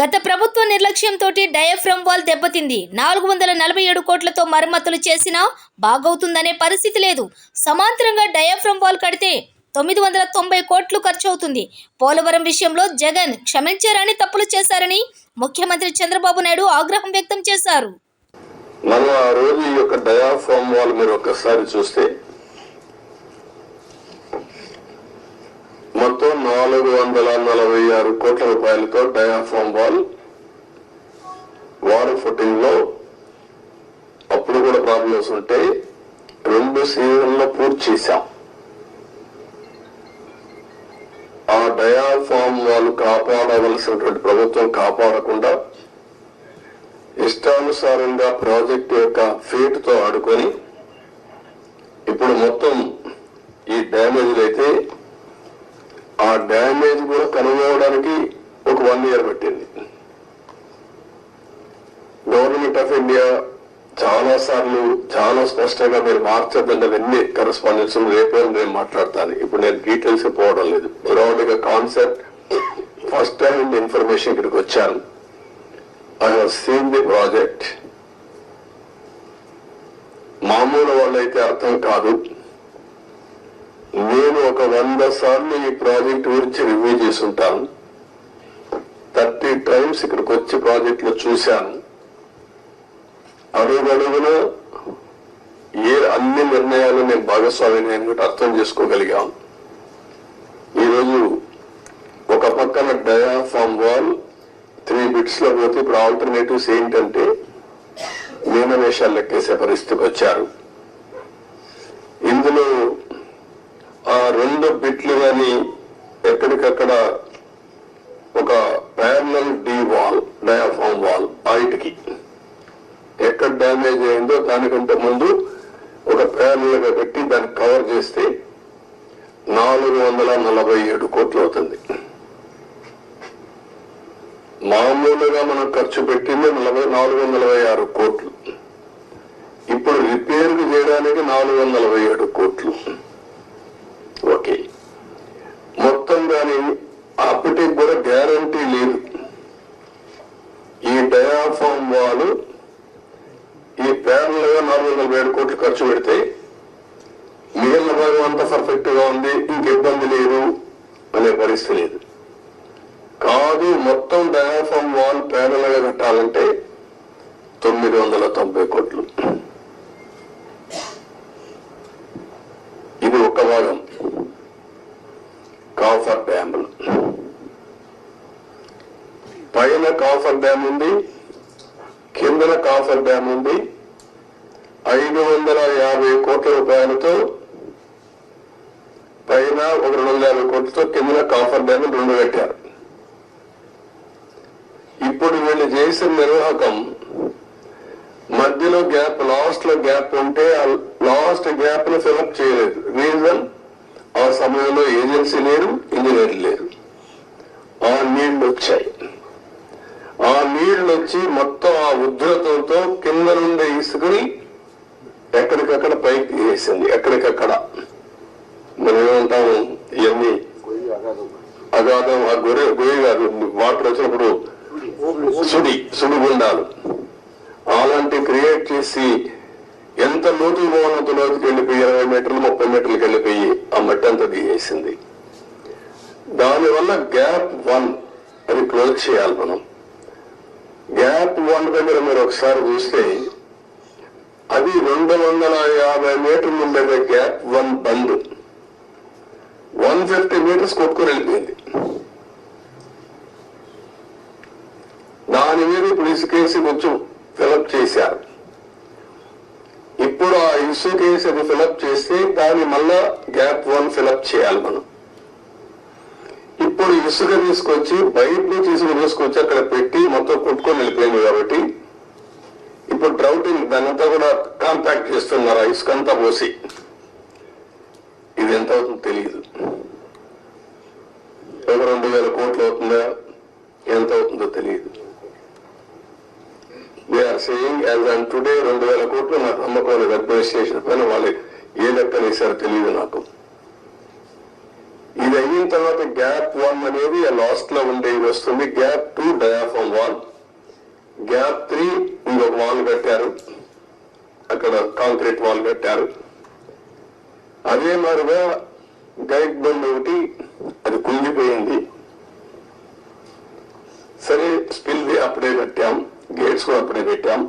గత ప్రభుత్వ నిర్లక్ష్యంతో డయాఫ్రమ్ వాల్ దెబ్బతింది. నాలుగు వందల నలభై ఏడు కోట్లతో మరమ్మతులు చేసినా బాగవుతుందనే పరిస్థితి లేదు. సమాంతరంగా డయాఫ్రమ్ వాల్ కడితే తొమ్మిది వందల తొంభై కోట్లు ఖర్చు అవుతుంది పోలవరం విషయంలో జగన్ క్షమించారని తప్పులు చేశారని ముఖ్యమంత్రి చంద్రబాబు నాయుడు ఆగ్రహం వ్యక్తం చేశారు. మనం ఆ రోజు ఈ యొక్క డయాఫామ్ వాల్ మీరు ఒక్కసారి చూస్తే మొత్తం నాలుగు వందల నలభై ఆరు కోట్ల రూపాయలతో డయాఫామ్ వాల్ వారు ఫుటింగ్లో అప్పుడు కూడా ప్రాబ్లమ్స్ ఉంటే రెండు సీజన్లో పూర్తి చేశాం. ఆ డయాఫామ్ వాళ్ళు కాపాడవలసినటువంటి ప్రభుత్వం కాపాడకుండా ఇష్టానుసారంగా ప్రాజెక్ట్ యొక్క ఫీట్తో ఆడుకొని ఇప్పుడు మొత్తం ఈ డ్యామేజ్ అయితే ఆ డ్యామేజ్ కూడా కనుగొనడానికి ఒక వన్ ఇయర్ పట్టింది. గవర్నమెంట్ ఆఫ్ ఇండియా చాలా సార్లు చాలా స్పష్టంగా మీరు మార్చద్దండి అవన్నీ కరెస్పాండెన్స్ రేపే నేను మాట్లాడతాను. ఇప్పుడు నేను డీటెయిల్స్ పోవడం లేదు. బ్రాడ్గా కాన్సెప్ట్ ఫస్ట్ హ్యాండ్ ఇన్ఫర్మేషన్ ఇక్కడికి వచ్చాను. I have seen the project మామూలు వాళ్ళైతే అర్థం కాదు. నేను ఒక వంద సార్లు ఈ ప్రాజెక్ట్ గురించి రివ్యూ చేసుంటాను థర్టీ టైమ్స్ ఇక్కడికి వచ్చి ప్రాజెక్టులో చూశాను. అడుగడుగున ఏ అన్ని నిర్ణయాలు నేను భాగస్వామిని నేను కూడా అర్థం చేసుకోగలిగాను ఈరోజు ఒక పక్కన డయాఫామ్ వాల్ త్రీ బిట్స్లో పోతే ఇప్పుడు ఆల్టర్నేటివ్స్ ఏంటంటే మీనవేషాలు లెక్కేసే పరిస్థితికి వచ్చారు. ఇందులో రెండు బిట్లు గాని ఎక్కడికక్కడ ఒక parallel D wall diaphragm wall ఆయిట్కి ఎక్కడ డ్యామేజ్ అయిందో దానికంటే ముందు ఒక ప్యారల్గా పెట్టి దాన్ని కవర్ చేస్తే నాలుగు వందల నలభై ఏడు కోట్లు అవుతుంది. మామూలుగా మనం ఖర్చు పెట్టింది నలభై నాలుగు వందల ఆరు కోట్లు. ఇప్పుడు రిపేర్ చేయడానికి నాలుగు వందల ఏడు కోట్లు. డయాఫామ్ వాళ్ళు ఈ ప్యానల్గా నాలుగు వందల వేల ఏడు కోట్లు ఖర్చు పెడితే మిగిలిన భాగం అంతా పర్ఫెక్ట్గా ఉంది ఇంక ఇబ్బంది లేదు అనే పరిస్థితి లేదు. కాదు మొత్తం డయాఫామ్ వాల్ ప్యానల్గా కట్టాలంటే తొమ్మిది వందల తొంభై కోట్లు. ఇది ఒక భాగం. కాఫర్ డ్యాములు. పైన కాఫర్ డ్యామ్ ఉంది కిందన కాఫర్ డ్యామ్ ఉంది. ఐదు వందల యాభై కోట్ల రూపాయలతో పైన ఒక రెండు వందల యాభై కోట్లతో కిందన కాఫర్ డ్యామ్ రెండు కట్టారు. ఇప్పుడు వీళ్ళు చేసిన నిర్వాహకం మధ్యలో గ్యాప్ లాస్ట్లో గ్యాప్ ఉంటే ఆ లాస్ట్ గ్యాప్ను ఫిలప్ చేయలేదు. రీజన్ ఆ సమయంలో ఏజెన్సీ లేరు ఇంజనీర్ లేరు. ఆ నీళ్ళు వచ్చాయి. ఆ నీళ్ళు వచ్చి మొత్తం ఆ ఉధృతంతో కింద నుండి ఇసుకుని ఎక్కడికక్కడ పైకి వేసింది ఎక్కడికక్కడ? మనం ఏమంటాము? ఇవన్నీ అగాధం ఆ గొర్రె గొయ్యి కాదు వాటర్ వచ్చినప్పుడు సుడి సుడిగుండాలు. అలాంటి క్రియేట్ చేసి ఎంత లోతు భవనంతో లోతుకి వెళ్ళిపోయి ఇరవై మీటర్లు ముప్పై మీటర్లకు వెళ్ళిపోయి ఆ మట్టి అంతా దిగేసింది దానివల్ల గ్యాప్ వన్ అది క్లోజ్ చేయాలి మనం. గ్యాప్ వన్ దగ్గర మీరు ఒకసారి చూస్తే అది రెండు వందల యాభై మీటర్లు ఉండేది గ్యాప్ వన్ బంద్. వన్ ఫిఫ్టీ మీటర్స్ కొట్టుకొని వెళ్ళిపోయింది. దాని మీద ఇప్పుడు ఇసుకేసి కొంచెం ఫిలప్ చేశారు. ఇప్పుడు ఆ ఇసుకేసి అది ఫిలప్ చేస్తే దాన్ని మళ్ళా గ్యాప్ వన్ ఫిలప్ చేయాలి మనం. ఇప్పుడు ఇసుక తీసుకొచ్చి బయట నుంచి ఇసుక తీసుకొచ్చి అక్కడ పెట్టి మొత్తం కొట్టుకొని వెళ్ళిపోయింది కాబట్టి ఇప్పుడు డ్రౌటింగ్ దానంతా కూడా కాంపాక్ట్ చేస్తున్నారు? ఆ ఇసుక అంతా పోసి. ఇది ఎంత అవుతుందో తెలియదు. ఒక రెండు వేల కోట్లు అవుతుందా? ఎంత అవుతుందో తెలియదు. We are saying as and today రెండు వేల కోట్లు నాకు అమ్మకం అడ్మినిస్ట్రేషన్ పైన వాళ్ళు ఏ లెక్క వేశారో తెలియదు నాకు. ఇది అయిన తర్వాత గ్యాప్ వన్ అనేది లాస్ట్లో ఉండేది వస్తుంది. Gap two diaphragm wall gap three ఇంకొక వాల్ కట్టారు. అక్కడ కాంక్రీట్ వాల్ కట్టారు. అదే మాదిరిగా గైడ్ బండ్ ఒకటి అది కుంగిపోయింది. సరే స్పిల్ అప్పుడే కట్టాం. గేట్స్ కూడా అప్పుడే పెట్టాం